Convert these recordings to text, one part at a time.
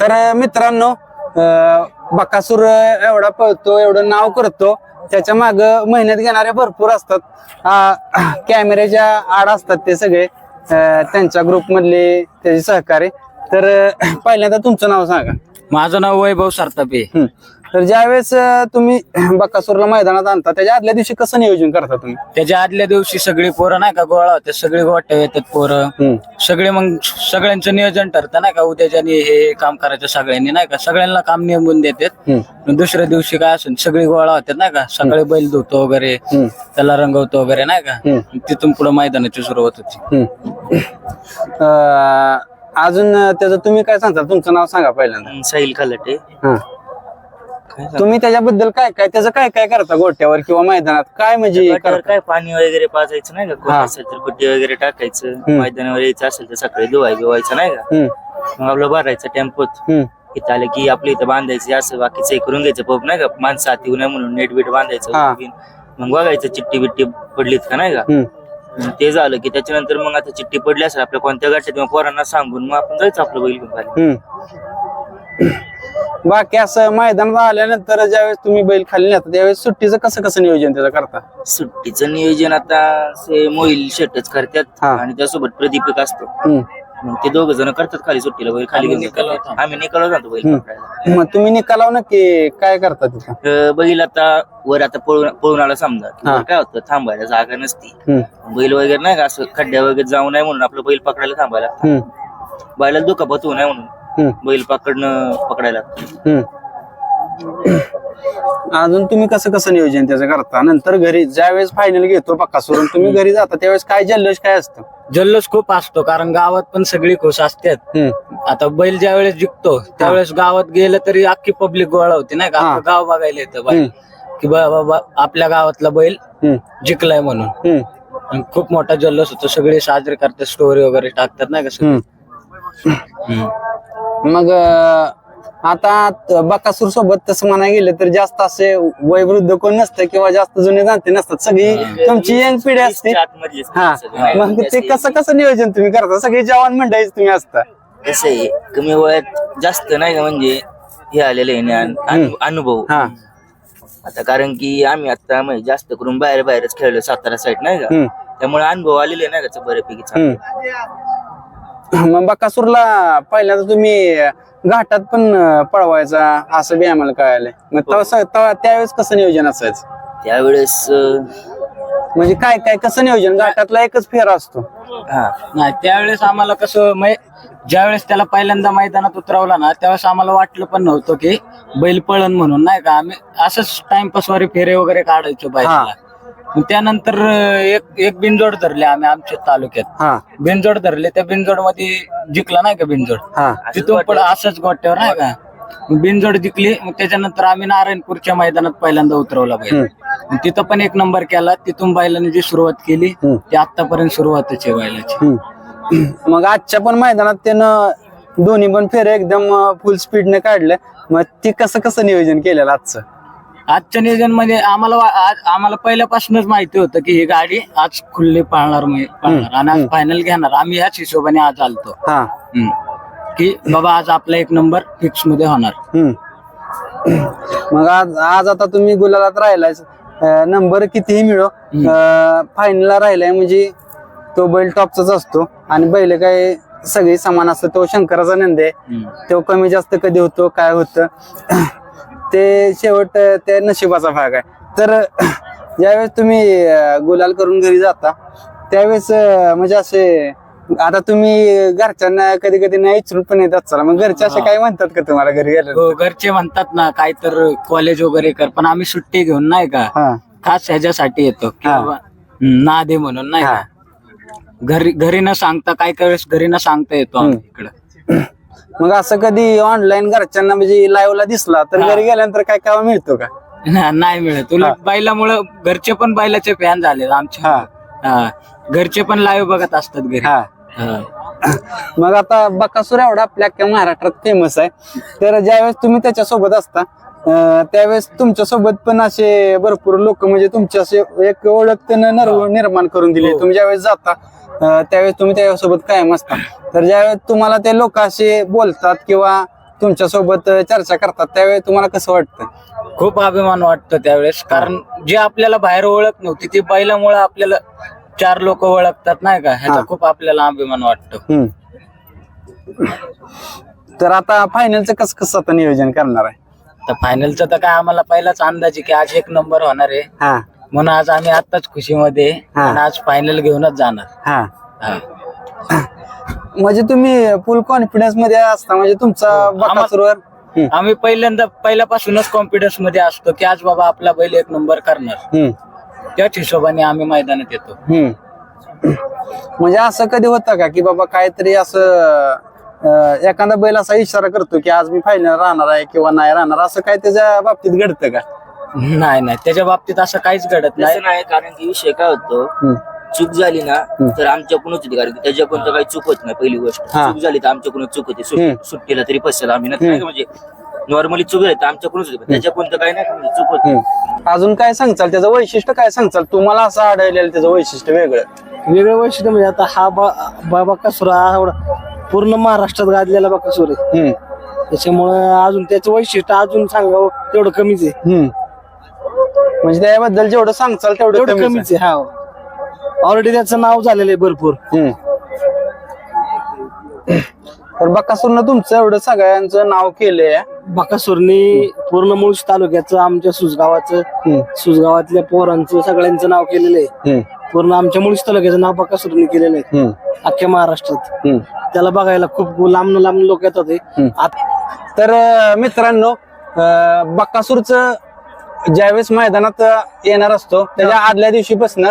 तर मित्रांनो बकासूर एवढा पळतो एवढं नाव करतो. त्याच्या माग मेहनत घेणारे भरपूर असतात. कॅमेऱ्याच्या आड असतात ते सगळे. त्यांच्या ग्रुपमधले त्याचे सहकारी. तर पहिल्यांदा तुमचं नाव सांगा. माझं नाव वैभव सरतापे. तर ज्यावेळेस अं, तुम्ही बकासूरला मैदानात आणता त्याच्या आदल्या दिवशी कसं नियोजन करता तुम्ही त्याच्या आदल्या दिवशी सगळी पोरं नाही का गोळा होते सगळे गोट्या येतात पोरं. सगळे मग सगळ्यांचं नियोजन ठरतं नाही का उद्याच्यानी हे हे काम करायचं सगळ्यांनी नाही का सगळ्यांना काम नेमून देतात दुसऱ्या दिवशी काय असेल सगळी गोळा होतात नाही का सकाळी बैल धुतो वगैरे. त्याला रंगवतो वगैरे नाही का. तिथून पुढे मैदानाची सुरुवात होती. अं, अजून त्याचं तुम्ही काय सांगता तुमचं नाव सांगा पहिल्यांदा साहिल खालटे हा. तुम्ही त्याच्याबद्दल काय काय त्याचं काय काय करता गोट्यावर किंवा मैदानात काय म्हणजे करता? काय पाणी वगैरे पाजायचं नाही का कोण हा. असेल तर कुट्टी वगैरे टाकायचं. मैदानावर यायचं असेल तर सकाळी धुवाय बिवायचं नाही का हम्म, मग आपलं भरायचं टेम्पोत हम्म, इथं आलं की आपल्या इथं बांधायचं असं बाकीचं हे करून घ्यायचं पब नाही का माणसं आत येऊ नये म्हणून नेट बीट हा. बांधायचं. मग बघायचं चिट्टी बिट्टी पडलीत का नाही का हम्म. मग ते झालं की त्याच्यानंतर मग आता चिट्टी पडली असेल आपल्या कोणत्या गाठीत किंवा पोरांना सांगून मग आपण जायचं आपलं बैल घेऊन खाली हम्म. बाकी असं मैदानात आल्यानंतर ज्यावेळेस तुम्ही बैल खाली नेता त्यावेळेस सुट्टीचं कसं कसं नियोजन त्याचं करता सुट्टीचं नियोजन आता से मोईल शेटच करतात हा. आणि त्यासोबत प्रदीप एक असतो हम्म. मग ते दोघ जण करतात खाली सुट्टीला बैल खाली घेऊन जातात. आम्ही निकालो जातो बैल. पकडायला मग तुम्ही निकालाव नक्की काय करता तिथं तर बैल आता वर आता पळून पळून आला समजा की हा. वर काय होतं थांबायला जागा नसती हम्म, बैल वगैरे नाही का असं खड्ड्या वगैरे जाऊ नये म्हणून आपलं बैल पकडायला थांबायला. हम्म, बैलाला दुखापत होऊ नये म्हणून हम्म, बैल पकडणं पकडायला लागतं. हम्म. अजून तुम्ही कसं कसं नियोजन त्याचं करता? नंतर घरी ज्यावेळेस फायनल घेतो पक्कासवरून तुम्ही घरी जाता त्यावेळेस काय जल्लोष काय असतं? जल्लोष खूप असतो कारण गावात पण सगळी खुश असतात. आता बैल ज्या वेळेस जिंकतो त्यावेळेस गावात गेलं तरी अख्खी पब्लिक गोळा होते नाही का? गाव बघायला येतं हम्म, की बाबा आपल्या गावातला बैल जिंकलाय म्हणून. खूप मोठा जल्लोष होतो सगळे साजरे करतात स्टोरी वगैरे टाकतात नाही का सगळे. मग आता बकासूर सोबत तसं म्हणायला गेलं तर जास्त असे वयवृद्ध कोण नसतं किंवा जास्त जुने जाणते नसतात. सगळी तुमची यंग पिढी असते. हा. मग ते कसं कसं नियोजन तुम्ही करता? सगळे जवान मंडळीच तुम्ही असता. कसं आहे कमी वयात जास्त नाही का म्हणजे हे आलेलं आहे ज्ञान अनु- अनुभव. हा. आता कारण की आम्ही आता म्हणजे जास्त करून बाहेर बाहेरच खेळलो सातारा साईड नाही का? हम्म, त्यामुळे अनुभव आलेले नाही का बऱ्यापैकी चांगले. हम्म. मग बकासूरला पहिल्यांदा तुम्ही घाटात पण पळवायचा असं बी आम्हाला कळालंय. मग तेव्हा स- तेव्हा त्यावेळेस कसं नियोजन असायचं? त्यावेळेस अं, म्हणजे काय काय कसं नियोजन? घाटातला एकच फेरा असतो. हा. नाही त्यावेळेस आम्हाला कसं मै ज्यावेळेस त्याला पहिल्यांदा मैदानात उतरवला ना त्यावेळेस आम्हाला वाटलं पण नव्हतं की बैल पळण म्हणून नाही का? आम्ही असंच टाइमपास वारे फेरे वगैरे काढायचो बैलाला मग त्यानंतर एक एक बिनजोड धरले आम्ही आमच्या तालुक्यात. हा. बिनजोड धरले त्या बिनजोडमध्ये जिंकला नाही का बिनजोड? हा. तिथून पण असंच गोट्यावर नाही का? मग बिनजोड जिंकली मग त्याच्यानंतर आम्ही नारायणपूरच्या मैदानात पहिल्यांदा उतरवला बैल. मग तिथं पण एक नंबर केला. तिथून बैलाने जी सुरुवात केली हम्म. ती आतापर्यंत सुरुवातच आहे बैलाची. हम्म. मग आजच्या पण मैदानात त्यानं दोन्ही पण फेरे एकदम फुल स्पीडने काढले. मग ती कसं कसं नियोजन केलेलं आजचं? आजच्या नियोजनमध्ये आम्हाला वा- आम्हाला पहिल्यापासूनच माहिती होतं की ही गाडी आज खुल्ली पाळणार म्हणजे पाळणार. आणि आज फायनल घेणार. आम्ही ह्याच हिशोबाने आज आलतो. हा. हम्म. की बाबा आज आपला एक नंबर फिक्समध्ये होणार. हम्म. मग आज आज आता तुम्ही गुलालात राहिलाय नंबर कितीही मिळो फायनलला राहिलाय म्हणजे तो बैल टॉपचाच असतो. आणि बैल काय सगळी समान असतं तो शंकराचा नंद आहे. हम्म. तो कमी जास्त कधी होतो काय होतं. ते शेवट त्या नशिबाचा भाग आहे. तर ज्यावेळेस तुम्ही गुलाल करून घरी जाता त्यावेळेस म्हणजे असे आता तुम्ही घरच्यांना कधी कधी नाही विचारून पण येतात चला मग घरचे असे काय म्हणतात का तुम्हाला घरी गेलं हो, घरचे म्हणतात ना काय तर कॉलेज वगैरे कर पण आम्ही सुट्टी घेऊन नाही का खास ह्याच्यासाठी येतो. ना दे म्हणून नाही का. घरी घरी न सांगता काय काय वेळेस घरी न सांगता येतो आम्ही इकडं. मग असं कधी ऑनलाईन घरच्यांना म्हणजे लाईव्हला दिसला तर हा. घरी गेल्यानंतर काय काय मिळतो का? ना- नाही मिळत. उलट बैलामुळं घरचे पण बैलाचे फॅन झाले आमचे. हा. हा. घरचे पण लाईव्ह बघत असतात घरी. हा. हा. मग आता बकासूर एवढा आपल्या अख्ख्या महाराष्ट्रात फेमस आहे. तर ज्यावेळेस तुम्ही त्याच्या सोबत असता अं, त्यावेळेस तुमच्यासोबत पण असे भरपूर लोक म्हणजे तुमच्या असे एक ओळख त्यानं निर्माण करून दिली. हो. तुम्ही ज्यावेळेस जाता त्यावेळेस तुम्ही त्याच्यासोबत कायम असता. तर ज्यावेळेस तुम्हाला ते लोक असे बोलतात किंवा तुमच्यासोबत चर्चा करतात त्यावेळेस तुम्हाला कसं वाटतं? खूप अभिमान वाटतो त्यावेळेस. कारण जे आपल्याला बाहेर ओळख नव्हती ती बैलामुळे आपल्याला चार लोक ओळखतात नाही का. ह्याचा खूप आपल्याला अभिमान वाटतो. तर आता फायनलचं कसं कसं आता नियोजन करणार आहे? तर फायनलचं तर काय आम्हाला पहिलाच अंदाज आहे की आज एक नंबर होणार आहे. म्हणून आज आम्ही आताच खुशीमध्ये आहे. हा. आणि आज फायनल घेऊनच जाणार हा हा. म्हणजे तुम्ही फुल कॉन्फिडन्समध्ये असता म्हणजे तुमचा बकासूरवर हम्म, आम्ही पहिल्यांदा पहिल्यापासूनच कॉन्फिडन्समध्ये असतो की आज बाबा आपला बैल एक नंबर करणार हम्म, त्याच हिशोबाने आम्ही मैदानात येतो हम्म. म्हणजे असं कधी होतं का की बाबा काहीतरी असं अं, एखादा बैल असा इशारा करतो की आज मी फायनल राहणार आहे किंवा नाही राहणार असं काय त्याच्या बाबतीत घडतं का नाही नाही. त्याच्या बाबतीत असं काहीच घडत नाही तसं नाही. कारण की विषय काय होतो हम्म, चूक झाली ना तर आमच्याकडूनच होती कारण की त्याच्याकडून तर काही चूक होत नाही पहिली गोष्ट. हा. चूक झाली तर आमच्याकडून चूक होती. हम्म. सुट- सुट्टीला तरी पसेल आम्ही. नाही का म्हणजे नॉर्मली चूक झाली तर आमच्याकडूनच होती पण त्याच्याकडून तर काही नाही म्हणजे चूक होती हम्म. अजून काय सांगचाल? त्याचं वैशिष्ट्य काय सांगचाल? तुम्हाला असं आढळलेलं त्याचं वैशिष्ट्य वेगळं. वेगळं वैशिष्ट्य म्हणजे आता हा बा बाबा कसुर हा एवढा पूर्ण महाराष्ट्रात गाजलेला बकासूर आहे. हम्म, त्याच्यामुळं अजून त्याचं वैशिष्ट्य अजून सांगावं तेवढं कमीच आहे. हम्म. म्हणजे त्याबद्दल जेवढं सांगचाल तेवढं तेवढं कमीच आहे. हा ऑलरेडी त्याचं नाव झालेलं आहे भरपूर हम्म. तर बकासूरनं तुमचं एवढं सगळ्यांचं नाव केलंय बकासूरनी पूर्ण मुळशी तालुक्याचं आमच्या सुसगावाचं हम्म, सुसगावातल्या पोरांचं सगळ्यांचं नाव केलेलं आहे हम्म, पूर्ण आमच्या मुळशी तालुक्याचं नाव बकासूरनी केलेलं आहे हम्म, अख्ख्या महाराष्ट्रात हम्म. त्याला बघायला खूप लांब लांब लोक येतात हे. हम्म. आत- तर अं, मित्रांनो अं, बकासूरचं ज्यावेळेस मैदानात येणार असतो त्याच्या आदल्या दिवशीपासून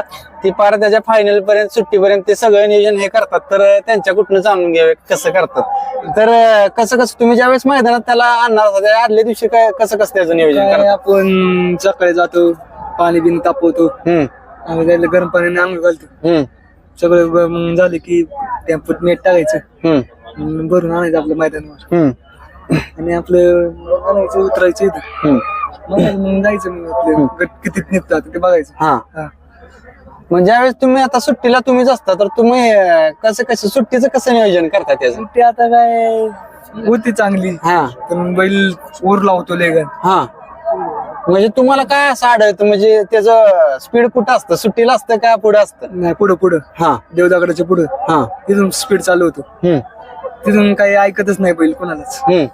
ती पार त्याच्या फायनल पर्यंत सुट्टीपर्यंत ते सगळं नियोजन हे करतात. तर अं, त्यांच्याकडून जाणून घ्यावे कसं करतात? तर कसं कसं तुम्ही ज्यावेळेस मैदानात त्याला आणणार होता त्या आदल्या दिवशी काय कसं कसं त्याचं नियोजन करतात? आपण सकाळी जातो पाणी बिन तापवतो. हम्म, आम्ही त्याला गरम पाण्याने आंघोळ घालतो. हम्म, सगळं ब- मग झालं की टेम्पोत मीठ टाकायचं. हम्म, मग भरून आणायचं आपल्या मैदानावर. हम्म, आणि आपलं आणायचं उतरायचं इथं. हम्म. मग जायचं मग गट कितीत निघतात ते बघायचं. हा. हा. मग ज्यावेळेस तुम्ही आता सुट्टीला तुम्हीच असता तर तुम्ही अं, कसं कसं सुट्टीचं कसं नियोजन करता त्याचं? सुट्टी आता काय होती चांगली. हा. पण बैल ऊर लावतो लेगन हा. म्हणजे तुम्हाला काय असं आढळतं? म्हणजे त्याचं स्पीड कुठं असतं? सुट्टीला असतं का पुढे असतं? नाही पुढं पुढं. हा. देवदागडाच्या पुढं. हा. तिथून स्पीड चालू होतो. हम्म तिथून काही ऐकतच नाही बैल कोणालाच. हम्म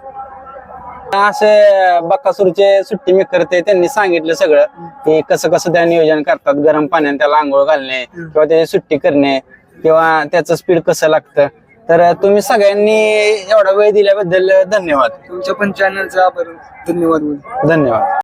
असे बक्कासूरचे सुट्टी मी करते त्यांनी सांगितलं सगळं की कसं कसं त्या नियोजन करतात गरम पाण्याने त्याला आंघोळ घालणे किंवा त्याची सुट्टी करणे किंवा त्याचं स्पीड कसं लागतं. तर तुम्ही सगळ्यांनी एवढा वेळ दिल्याबद्दल धन्यवाद. तुमच्या पण चॅनलचा धन्यवाद. धन्यवाद.